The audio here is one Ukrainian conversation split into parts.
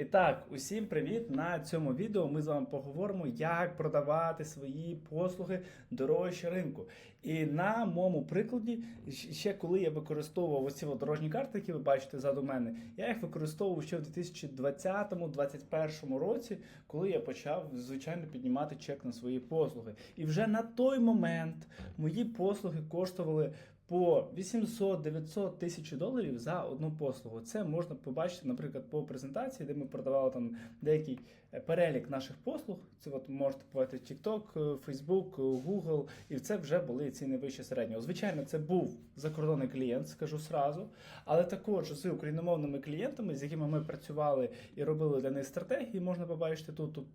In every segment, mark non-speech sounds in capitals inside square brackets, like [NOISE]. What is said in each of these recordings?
І так, усім привіт! На цьому відео ми з вами поговоримо, як продавати свої послуги дорожче ринку. І на моєму прикладі, ще коли я використовував оці дорожні карти, які ви бачите ззаду мене, я їх використовував ще в 2020-2021 році, коли я почав звичайно піднімати чек на свої послуги. І вже на той момент мої послуги коштували по 800-900 тисяч доларів за одну послугу. Це можна побачити, наприклад, по презентації, де ми продавали там деякий е, перелік наших послуг. Це от можете побачити TikTok, е, Facebook, е, Google, і це вже були ціни вище середнього. Звичайно, це був закордонний клієнт, скажу сразу, але також з україномовними клієнтами, з якими ми працювали і робили для них стратегії, можна побачити тут. Тут,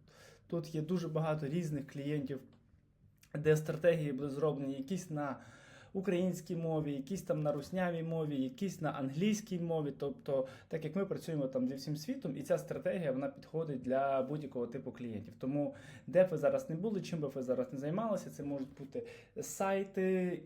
тут є дуже багато різних клієнтів, де стратегії були зроблені якісь на українській мові, якісь там на руснявій мові, якісь на англійській мові. Тобто, так як ми працюємо там зі всім світом, і ця стратегія вона підходить для будь-якого типу клієнтів. Тому де б ви зараз не були, чим би ви зараз не займалися, це можуть бути сайти,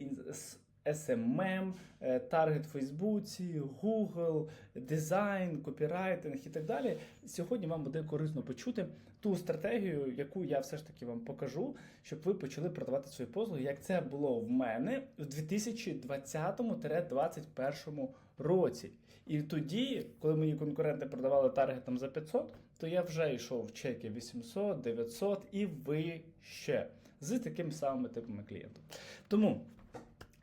SMM, е, таргет в Фейсбуці, Google, дизайн, копірайтинг і так далі. Сьогодні вам буде корисно почути ту стратегію, яку я все ж таки вам покажу, щоб ви почали продавати свої послуги, як це було в мене в 2020-2021 році. І тоді, коли мої конкуренти продавали таргетом за 500, то я вже йшов в чеки 800, 900 і вище з такими самими типами клієнтів. Тому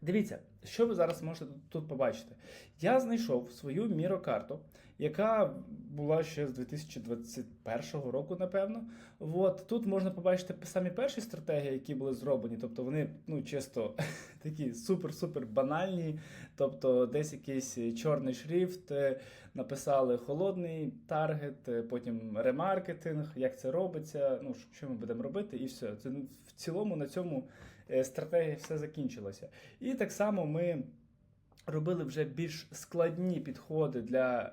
Дивіться, що ви зараз можете тут- побачити. Я знайшов свою мірокарту, яка була ще з 2021 року, напевно. От тут можна побачити самі перші стратегії, які були зроблені. Тобто вони ну чисто [LAUGHS] такі супер-супер банальні. Тобто, десь якийсь чорний шрифт, е, написали холодний таргет, е, потім ремаркетинг, як це робиться, ну що ми будемо робити, і все. Це ну, в цілому на цьому е, стратегія все закінчилася. І так само ми робили вже більш складні підходи для.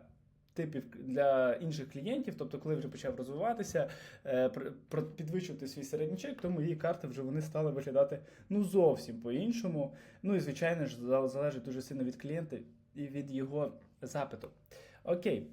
Типів для інших клієнтів, тобто, коли вже почав розвиватися, е, підвищувати свій середній чек, то мої карти вже вони стали виглядати ну зовсім по-іншому. Ну і звичайно ж залежить дуже сильно від клієнта і від його запиту. Окей.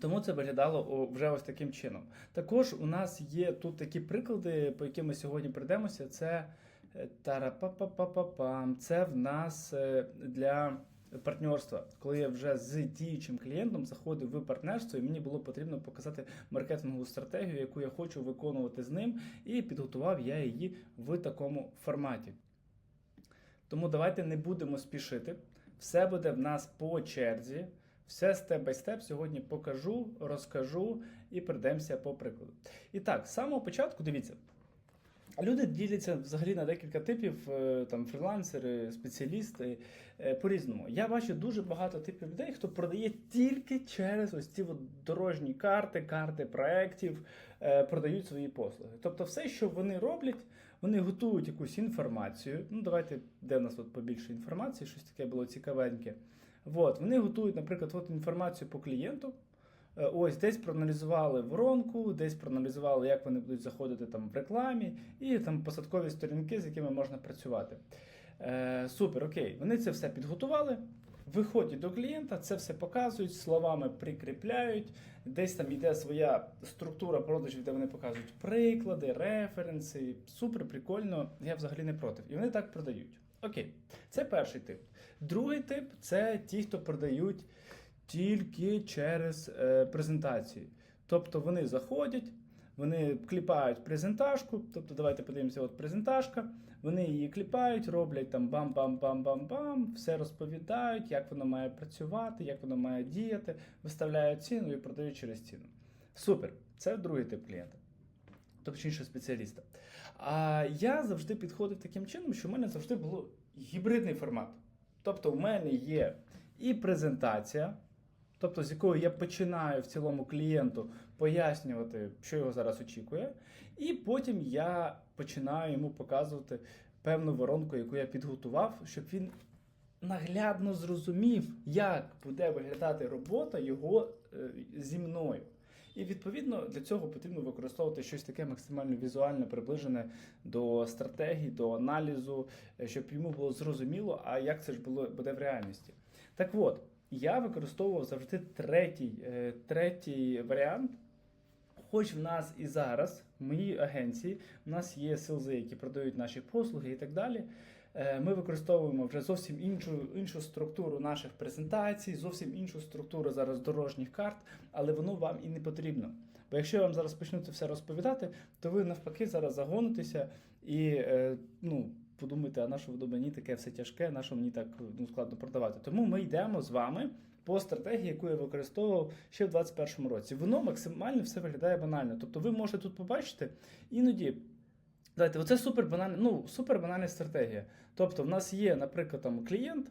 Тому це виглядало вже ось таким чином. Також у нас є тут такі приклади, по яким ми сьогодні прийдемося. Це е, тарапапапапам. Це в нас е, для партнерства. Коли я вже з діючим клієнтом заходив в партнерство, і мені було потрібно показати маркетингову стратегію, яку я хочу виконувати з ним, і підготував я її в такому форматі. Тому давайте не будемо спішити. Все буде в нас по черзі. Все степ бай степ сьогодні покажу, розкажу і прийдемося по прикладу. І так, з самого початку дивіться. Люди діляться взагалі на декілька типів, е, там фрілансери, спеціалісти е, по-різному. Я бачу дуже багато типів людей, хто продає тільки через ось ці от дорожні карти, карти проєктів, е, продають свої послуги. Тобто, все, що вони роблять, вони готують якусь інформацію. Ну, давайте, де в нас тут побільше інформації, щось таке було цікавеньке. От, вони готують, наприклад, от інформацію по клієнту. Е, Ось десь проаналізували воронку, десь проаналізували, як вони будуть заходити там в рекламі, і там посадкові сторінки, з якими можна працювати. Е, супер, окей. Вони це все підготували. Виходять до клієнта, це все показують, словами прикріпляють. Десь там йде своя структура продажів, де вони показують приклади, референси. Супер, прикольно, я взагалі не проти. І вони так продають. Окей, це перший тип. Другий тип це ті, хто продають тільки через е, презентації. Тобто вони заходять, вони кліпають презентажку. Тобто, давайте подивимося, от презентажка. Вони її кліпають, роблять там бам-бам-бам-бам-бам, все розповідають, як воно має працювати, як воно має діяти, виставляють ціну і продають через ціну. Супер, це другий тип клієнта. Точніше спеціаліста. А я завжди підходив таким чином, що в мене завжди було гібридний формат. Тобто, в мене є і презентація, тобто з якою я починаю в цілому клієнту пояснювати, що його зараз очікує, і потім я починаю йому показувати певну воронку, яку я підготував, щоб він наглядно зрозумів, як буде виглядати робота його е, зі мною. І відповідно для цього потрібно використовувати щось таке максимально візуально приближене до стратегії, до аналізу, е, щоб йому було зрозуміло, а як це ж було буде в реальності. Так от, я використовував завжди третій, е, третій варіант. Хоч в нас і зараз, в моїй агенції, в нас є селзи, які продають наші послуги і так далі. Е, Ми використовуємо вже зовсім іншу, іншу структуру наших презентацій, зовсім іншу структуру зараз дорожніх карт, але воно вам і не потрібно. Бо якщо я вам зараз почну це все розповідати, то ви навпаки зараз загонитеся і е, ну, подумаєте, а на що воно мені таке все тяжке, на що мені так ну, складно продавати. Тому ми йдемо з вами по стратегії, яку я використовував ще в 2021 році. Воно максимально все виглядає банально. Тобто ви можете тут побачити іноді. Давайте, оце супер банальна, ну, супер банальна стратегія. Тобто, в нас є, наприклад, там клієнт,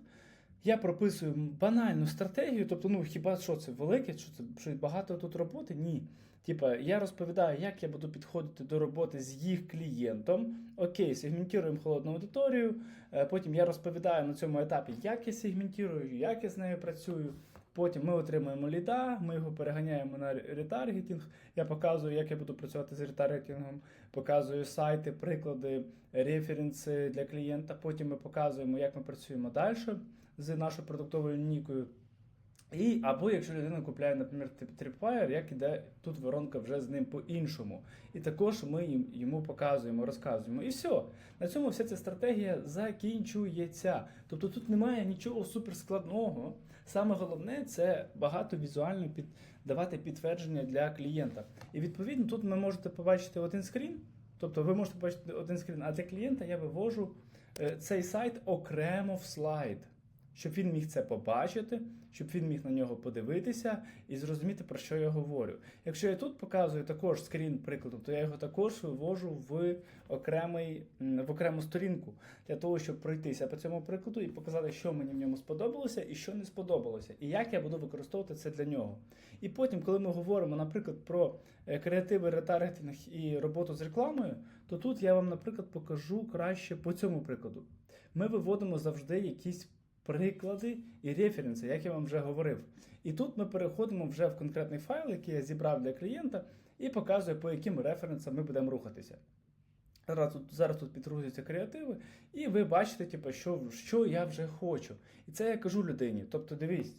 я прописую банальну стратегію, тобто, ну хіба що це велике, що це що багато тут роботи? Ні. Типа, я розповідаю, як я буду підходити до роботи з їх клієнтом. Окей, сегментуємо холодну аудиторію. Е, Потім я розповідаю на цьому етапі, як я сегментую, як я з нею працюю. Потім ми отримуємо ліда, ми його переганяємо на ретаргетинг. Я показую, як я буду працювати з ретаргетингом, показую сайти, приклади, референси для клієнта. Потім ми показуємо, як ми працюємо далі з нашою продуктовою лінійкою. І або якщо людина купляє, наприклад, Tripwire, як іде тут воронка вже з ним по-іншому. І також ми їм- йому показуємо, розказуємо. І все. На цьому вся ця стратегія закінчується. Тобто тут немає нічого суперскладного. Саме головне це багато візуально під, давати підтвердження для клієнта. І відповідно тут ви можете побачити один скрін. Тобто ви можете побачити один скрін, а для клієнта я вивожу е, цей сайт окремо в слайд щоб він міг це побачити, щоб він міг на нього подивитися і зрозуміти, про що я говорю. Якщо я тут показую також скрін прикладу, то я його також вивожу в окремий, в окрему сторінку для того, щоб пройтися по цьому прикладу і показати, що мені в ньому сподобалося і що не сподобалося, і як я буду використовувати це для нього. І потім, коли ми говоримо, наприклад, про е, креативи, ретаргетинг і роботу з рекламою, то тут я вам, наприклад, покажу краще по цьому прикладу. Ми виводимо завжди якісь приклади і референси, як я вам вже говорив. І тут ми переходимо вже в конкретний файл, який я зібрав для клієнта, і показує, по яким референсам ми будемо рухатися. Зараз тут, зараз тут підгрузяться креативи, і ви бачите, типу, що, що я вже хочу. І це я кажу людині. Тобто, дивіться,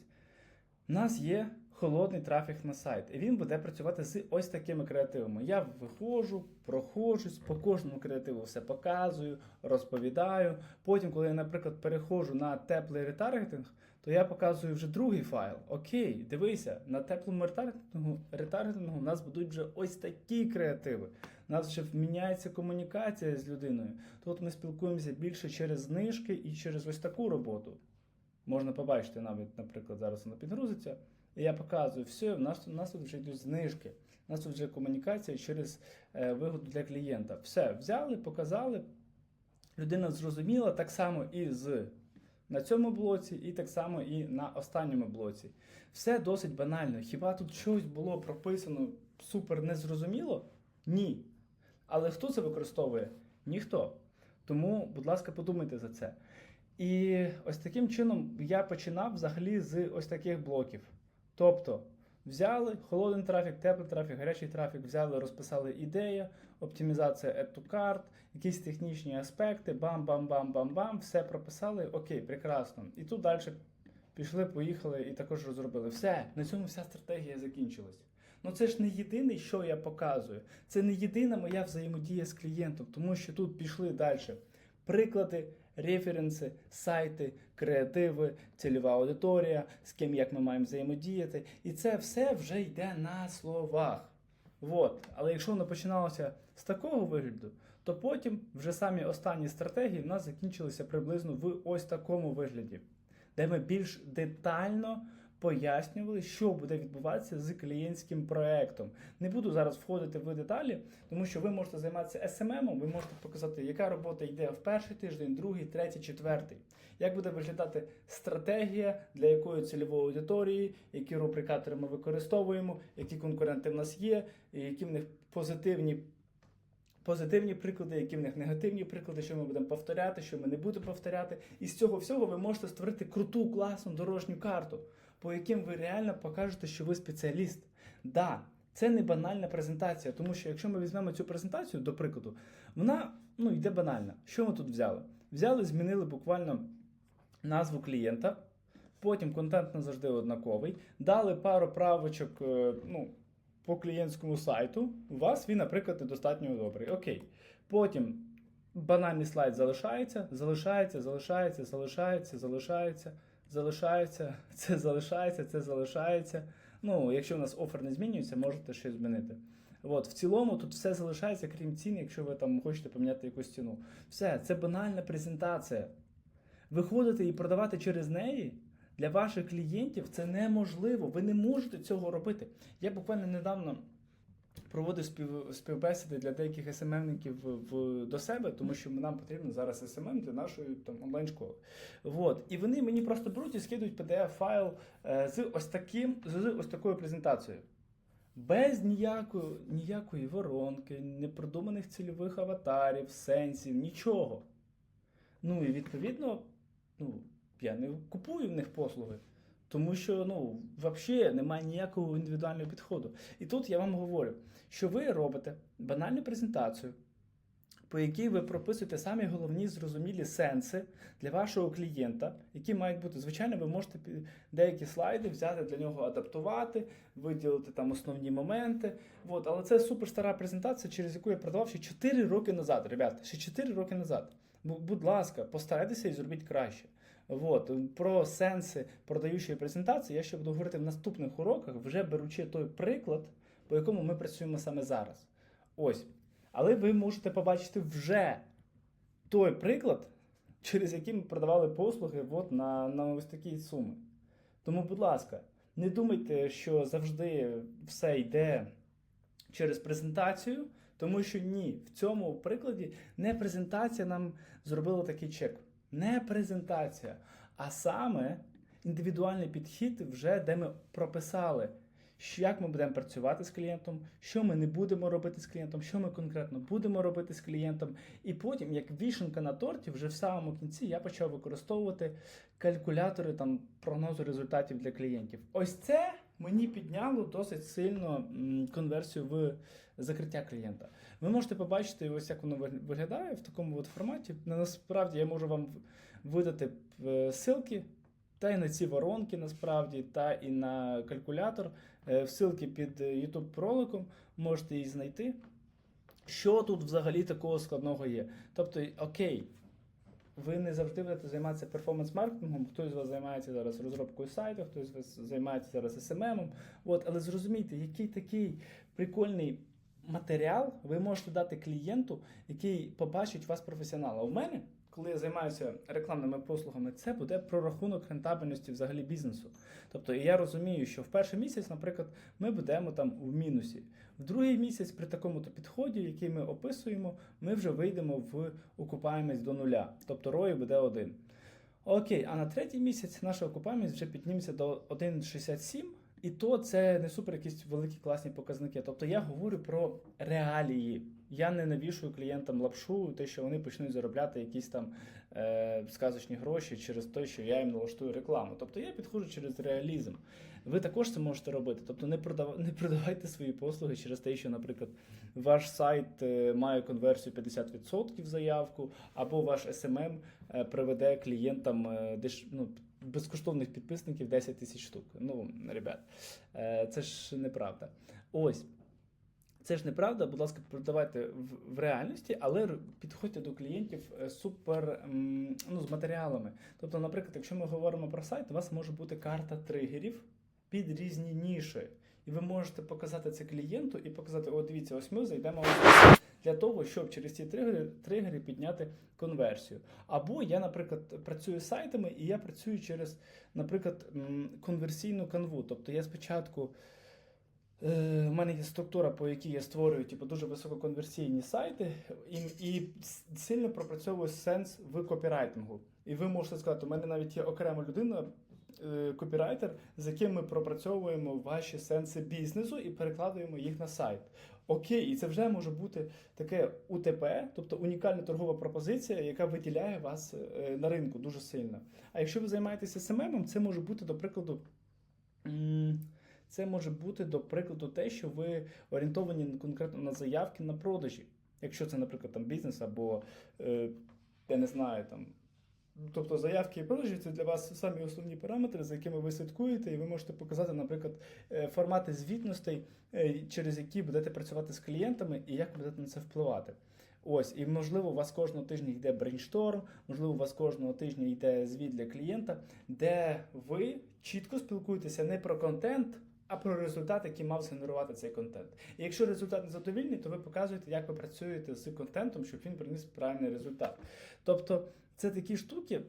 у нас є холодний трафік на сайт, і він буде працювати з ось такими креативами. Я виходжу, проходжусь, по кожному креативу все показую, розповідаю. Потім, коли я, наприклад, переходжу на теплий ретаргетинг, то я показую вже другий файл. Окей, дивися, на теплому ретаргетингу, ретаргетингу у нас будуть вже ось такі креативи. У нас вже міняється комунікація з людиною. Тут ми спілкуємося більше через знижки і через ось таку роботу. Можна побачити навіть, наприклад, зараз вона підгрузиться. Я показую, все, в нас, у нас тут вже йдуть знижки. У нас тут вже комунікація через е, вигоду для клієнта. Все, взяли, показали. Людина зрозуміла так само і з на цьому блоці, і так само і на останньому блоці. Все досить банально. Хіба тут щось було прописано супер незрозуміло? Ні. Але хто це використовує? Ніхто. Тому, будь ласка, подумайте за це. І ось таким чином я починав взагалі з ось таких блоків. Тобто взяли холодний трафік, теплий трафік, гарячий трафік, взяли, розписали ідея, оптимізація add to cart, якісь технічні аспекти, бам-бам-бам-бам-бам, все прописали, окей, прекрасно. І тут далі пішли, поїхали і також розробили. Все, на цьому вся стратегія закінчилась. Ну це ж не єдине, що я показую. Це не єдина моя взаємодія з клієнтом, тому що тут пішли далі приклади, референси, сайти, креативи, цільова аудиторія, з ким як ми маємо взаємодіяти. І це все вже йде на словах. От. Але якщо воно починалося з такого вигляду, то потім вже самі останні стратегії в нас закінчилися приблизно в ось такому вигляді, де ми більш детально пояснювали, що буде відбуватися з клієнтським проектом. Не буду зараз входити в деталі, тому що ви можете займатися SMM, ви можете показати, яка робота йде в перший тиждень, другий, третій, четвертий. Як буде виглядати стратегія, для якої цільової аудиторії, які рубрикатори ми використовуємо, які конкуренти в нас є, які в них позитивні. Позитивні приклади, які в них негативні приклади, що ми будемо повторяти, що ми не будемо повторяти. І з цього всього ви можете створити круту, класну дорожню карту, по яким ви реально покажете, що ви спеціаліст. Да, це не банальна презентація, тому що якщо ми візьмемо цю презентацію, до прикладу, вона ну, йде банальна. Що ми тут взяли? Взяли, змінили буквально назву клієнта, Потім контент не завжди однаковий. Дали пару правочок е, ну, по клієнтському сайту. У вас він, наприклад, недостатньо добрий. Окей. Потім банальний слайд залишається, залишається, залишається, залишається, залишається, залишається, [LAUGHS] це залишається, це залишається. Ну, якщо у нас офер не змінюється, можете щось змінити. От, в цілому тут все залишається, крім ціни, якщо ви там хочете поміняти якусь ціну. Все, це банальна презентація. Виходити і продавати через неї для ваших клієнтів це неможливо. Ви не можете цього робити. Я буквально недавно проводив спів, співбесіди для деяких СММників в, до себе, тому що нам потрібно зараз СММ для нашої там, онлайн-школи. Вот. І вони мені просто беруть і скидують PDF-файл е, з ось таким, з ось такою презентацією. Без ніякої, ніякої воронки, непродуманих цільових аватарів, сенсів, нічого. Ну і відповідно, ну, я не купую в них послуги. Тому що ну, взагалі немає ніякого індивідуального підходу. І тут я вам говорю, що ви робите банальну презентацію, по якій ви прописуєте самі головні зрозумілі сенси для вашого клієнта, які мають бути. Звичайно, ви можете деякі слайди взяти для нього, адаптувати, виділити там основні моменти. От, але це супер стара презентація, через яку я продавав ще 4 роки назад. Ребята, ще 4 роки назад. Будь ласка, постарайтеся і зробіть краще. От, про сенси продаючої презентації я ще буду говорити в наступних уроках, вже беручи той приклад, по якому ми працюємо саме зараз. Ось. Але ви можете побачити вже той приклад, через який ми продавали послуги от, на, на ось такі суми. Тому, будь ласка, не думайте, що завжди все йде через презентацію, тому що ні, в цьому прикладі не презентація нам зробила такий чек. Не презентація, а саме індивідуальний підхід, вже де ми прописали, як ми будемо працювати з клієнтом, що ми не будемо робити з клієнтом, що ми конкретно будемо робити з клієнтом. І потім, як вішенка на торті, вже в самому кінці я почав використовувати калькулятори там прогнозу результатів для клієнтів. Ось це мені підняло досить сильно конверсію в закриття клієнта. Ви можете побачити, ось як воно виглядає в такому от форматі. Насправді я можу вам видати е, ссылки та й на ці воронки, насправді, та і на калькулятор. Е, Всилки під е, YouTube роликом можете її знайти. Що тут взагалі такого складного є? Тобто, окей, ви не завжди будете займатися перформанс-маркетингом, хтось з вас займається зараз розробкою сайту, хтось з вас займається зараз SMM. От, але зрозумійте, який такий прикольний матеріал ви можете дати клієнту, який побачить вас професіонала. У мене, коли я займаюся рекламними послугами, це буде прорахунок рентабельності взагалі бізнесу. Тобто я розумію, що в перший місяць, наприклад, ми будемо там в мінусі. В другий місяць при такому-то підході, який ми описуємо, ми вже вийдемо в окупаємість до нуля. Тобто ROI буде 1. Окей, а на третій місяць наша окупаємість вже підніметься до 1,67. І то це не супер якісь великі класні показники. Тобто я говорю про реалії. Я не навішую клієнтам лапшу, те, що вони почнуть заробляти якісь там е, сказочні гроші через те, що я їм налаштую рекламу. Тобто я підходжу через реалізм. Ви також це можете робити. Тобто не продав... не продавайте свої послуги через те, що, наприклад, ваш сайт е, має конверсію 50% заявку, або ваш SMM е, приведе клієнтам е, деш... ну, безкоштовних підписників 10 тисяч штук. Ну, ребят, е, це ж неправда. Ось. Це ж неправда, будь ласка, продавайте в, реальності, але підходьте до клієнтів е, супер ну, з матеріалами. Тобто, наприклад, якщо ми говоримо про сайт, у вас може бути карта тригерів під різні ніші. І ви можете показати це клієнту і показати: о, дивіться, ось ми зайдемо ось сюди», для того, щоб через ці тригери, тригери підняти конверсію. Або я, наприклад, працюю з сайтами, і я працюю через, наприклад, конверсійну канву. Тобто я спочатку. Е, У мене є структура, по якій я створюю типу, дуже висококонверсійні сайти, і, і сильно пропрацьовую сенс в копірайтингу. І ви можете сказати, у мене навіть є окрема людина, е, копірайтер, з яким ми пропрацьовуємо ваші сенси бізнесу і перекладуємо їх на сайт. Окей, і це вже може бути таке УТП, тобто унікальна торгова пропозиція, яка виділяє вас е, на ринку дуже сильно. А якщо ви займаєтеся СММ, це може бути, до прикладу. це може бути, до прикладу, те, що ви орієнтовані конкретно на заявки на продажі. Якщо це, наприклад, там бізнес або, е, я не знаю, там Тобто заявки і продажі це для вас самі основні параметри, за якими ви слідкуєте, і ви можете показати, наприклад, е, формати звітностей, е, через які будете працювати з клієнтами і як будете на це впливати. Ось, і можливо, у вас кожного тижня йде брейншторм, можливо, у вас кожного тижня йде звіт для клієнта, де ви чітко спілкуєтеся не про контент, а про результат, який мав згенерувати цей контент. І якщо результат незадовільний, то ви показуєте, як ви працюєте з контентом, щоб він приніс правильний результат. Тобто, це такі штуки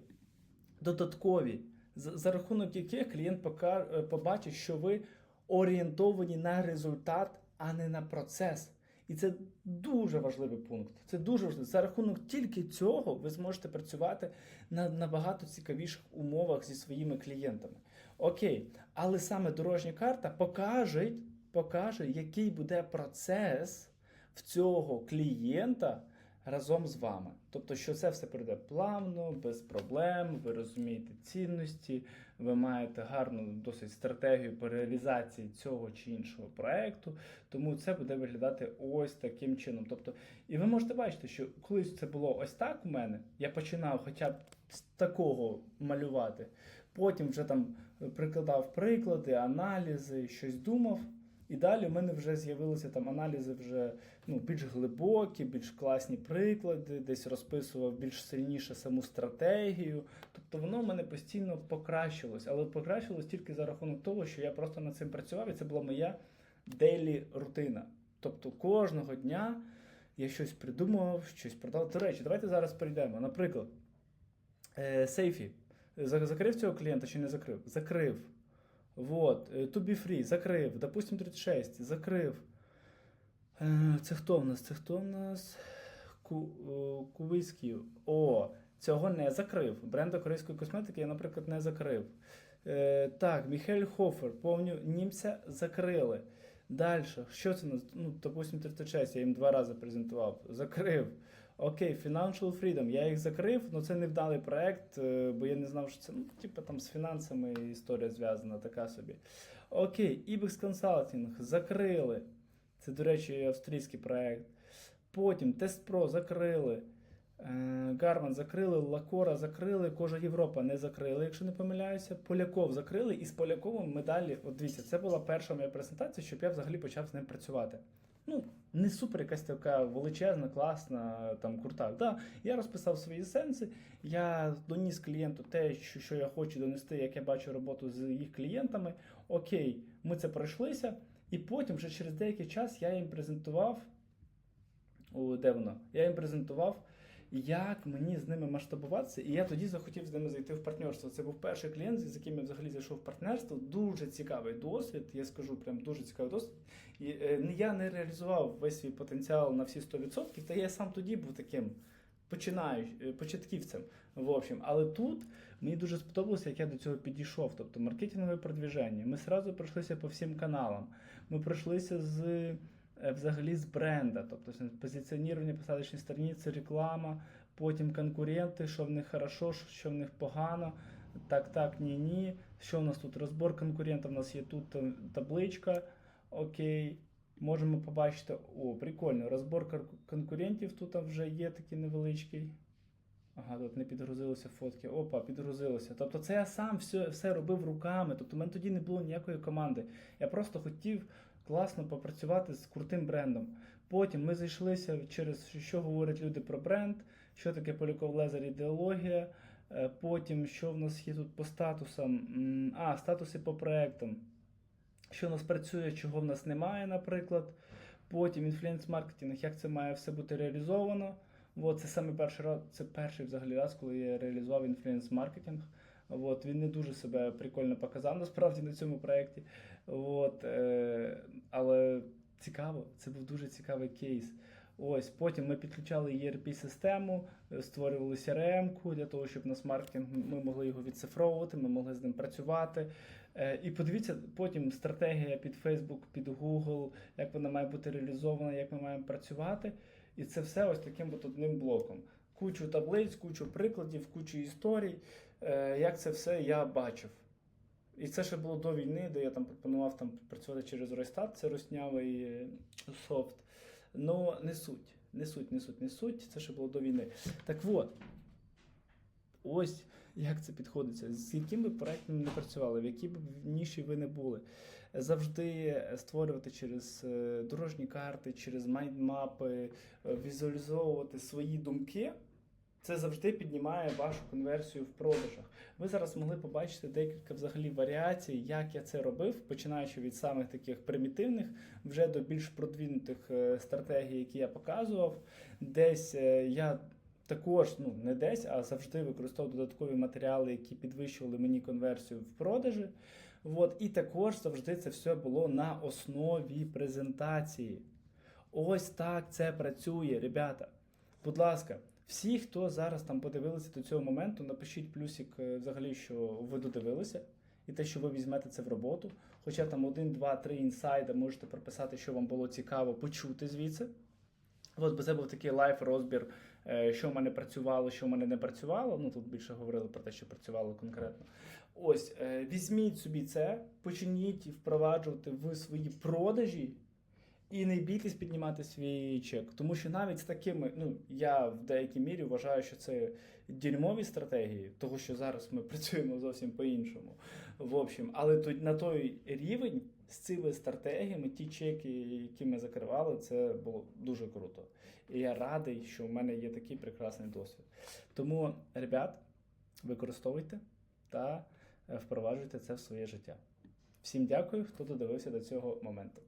додаткові, за, рахунок яких клієнт е, побачить, що ви орієнтовані на результат, а не на процес. І це дуже важливий пункт. Це дуже важливо. За рахунок тільки цього ви зможете працювати на набагато цікавіших умовах зі своїми клієнтами. Окей, але саме дорожня карта покаже, покаже, який буде процес в цього клієнта разом з вами. Тобто, що це все пройде плавно, без проблем, ви розумієте цінності, ви маєте гарну досить стратегію по реалізації цього чи іншого проекту. Тому це буде виглядати ось таким чином. Тобто, і ви можете бачити, що колись це було ось так у мене. Я починав хоча б з такого малювати. Потім вже там прикладав приклади, аналізи, щось думав. І далі в мене вже з'явилися там аналізи вже ну, більш глибокі, більш класні приклади, десь розписував більш сильніше саму стратегію. Тобто воно в мене постійно покращилось, але покращилось тільки за рахунок того, що я просто над цим працював, і це була моя дейлі рутина. Тобто кожного дня я щось придумував, щось продав. До речі, давайте зараз перейдемо. Наприклад, е, сейфі. Закрив цього клієнта чи не закрив? Закрив. Вот, е, to be free, закрив. Допустим, 36, закрив. Е, Це хто в нас? Це хто в нас? Ку, о, цього не закрив. Бренда корейської косметики я, наприклад, не закрив. Е, так, Міхель Хофер, повню німця закрили. Далі, що це у нас? Ну, допустим, 36, я їм два рази презентував. Закрив. Окей, Financial Freedom, я їх закрив, але це невдалий проект, е, бо я не знав, що це ну, типу, там з фінансами історія зв'язана, така собі. Окей, IBEX Consulting закрили. Це, до речі, австрійський проект. Потім Тест Pro закрили. Гарман закрили, Лакора закрили, Кожа Європа не закрили, якщо не помиляюся. Поляков закрили, і з Поляковим ми далі. От дивіться, це була перша моя презентація, щоб я взагалі почав з ним працювати. Ну, не супер якась така величезна, класна, там крута. Да, я розписав свої сенси, я доніс клієнту те, що, я хочу донести, як я бачу роботу з їх клієнтами. Окей, ми це пройшлися, і потім, вже через деякий час, я їм презентував. О, де воно? Я їм презентував, як мені з ними масштабуватися, і я тоді захотів з ними зайти в партнерство. Це був перший клієнт, з яким я взагалі зайшов в партнерство. Дуже цікавий досвід. Я скажу, прям дуже цікавий досвід. І е, я не реалізував весь свій потенціал на всі 100%, та я сам тоді був таким починаю, е, початківцем. В общем, але тут мені дуже сподобалося, як я до цього підійшов. Тобто маркетингове продвіження. Ми одразу пройшлися по всім каналам. Ми пройшлися з взагалі з бренда, тобто це позиціонування посадочної страниці, реклама, потім конкуренти, що в них хорошо, що в них погано. Так, так, ні, ні. Що у нас тут? Розбор конкурентів. У нас є тут е, табличка. Окей. Можемо побачити. О, прикольно. Розбор конкурентів тут вже є такий невеличкий. Ага, тут не підгрузилися фотки. Опа, підгрузилося. Тобто це я сам все, все робив руками. Тобто в мене тоді не було ніякої команди. Я просто хотів класно попрацювати з крутим брендом. Потім ми зайшлися через що говорять люди про бренд, що таке Поляков Лезер ідеологія. Е, Потім, що в нас є тут по статусам? А, статуси по проектам. Що в нас працює, чого в нас немає, наприклад. Потім інфлюенс-маркетинг, як це має все бути реалізовано. От, це саме перший раз, це перший взагалі раз, коли я реалізував інфлюенс-маркетинг. От, він не дуже себе прикольно показав насправді на цьому проєкті. От, е, але цікаво, це був дуже цікавий кейс. Ось потім ми підключали ERP-систему, е, створювали CRM-ку для того, щоб наш маркетинг ми могли його відцифровувати, ми могли з ним працювати. Е, І подивіться потім стратегія під Facebook, під Google, як вона має бути реалізована, як ми маємо працювати. І це все ось таким от одним блоком. Кучу таблиць, кучу прикладів, кучу історій. Е, Як це все я бачив. І це ще було до війни, де я там пропонував там працювати через Ройстат, це руснявий е, софт. Ну, не суть, не суть, не суть, не суть. Це ще було до війни. Так от, Ось як це підходиться. З яким би проектом не працювали, в якій б ніші ви не були. Завжди створювати через е, дорожні карти, через майндмапи, е, візуалізовувати свої думки. Це завжди піднімає вашу конверсію в продажах. Ви зараз могли побачити декілька взагалі варіацій, як я це робив, починаючи від самих таких примітивних, вже до більш продвинутих е, стратегій, які я показував. Десь е, я також, ну не десь, а завжди використовував додаткові матеріали, які підвищували мені конверсію в продажі. От, і також завжди це все було на основі презентації. Ось так це працює, ребята. Будь ласка, всі, хто зараз там подивилися до цього моменту, напишіть плюсик е, взагалі, що ви додивилися, і те, що ви візьмете це в роботу. Хоча там один, два, три інсайди можете прописати, що вам було цікаво почути звідси. От, бо це був такий лайф розбір, е, що в мене працювало, що в мене не працювало. Ну тут більше говорили про те, що працювало конкретно. Ось, е, візьміть собі це, почніть впроваджувати в свої продажі. І не бійтесь піднімати свій чек, тому що навіть з такими, ну я в деякій мірі вважаю, що це дерьмові стратегії, тому що зараз ми [LAUGHS] працюємо зовсім по-іншому. В общем, але тут на той рівень з цими стратегіями, ті чеки, які ми закривали, це було дуже круто. І я радий, що в мене є такий прекрасний досвід. Тому, ребят, використовуйте та е, впроваджуйте це в своє життя. Всім дякую, хто додивився до цього моменту.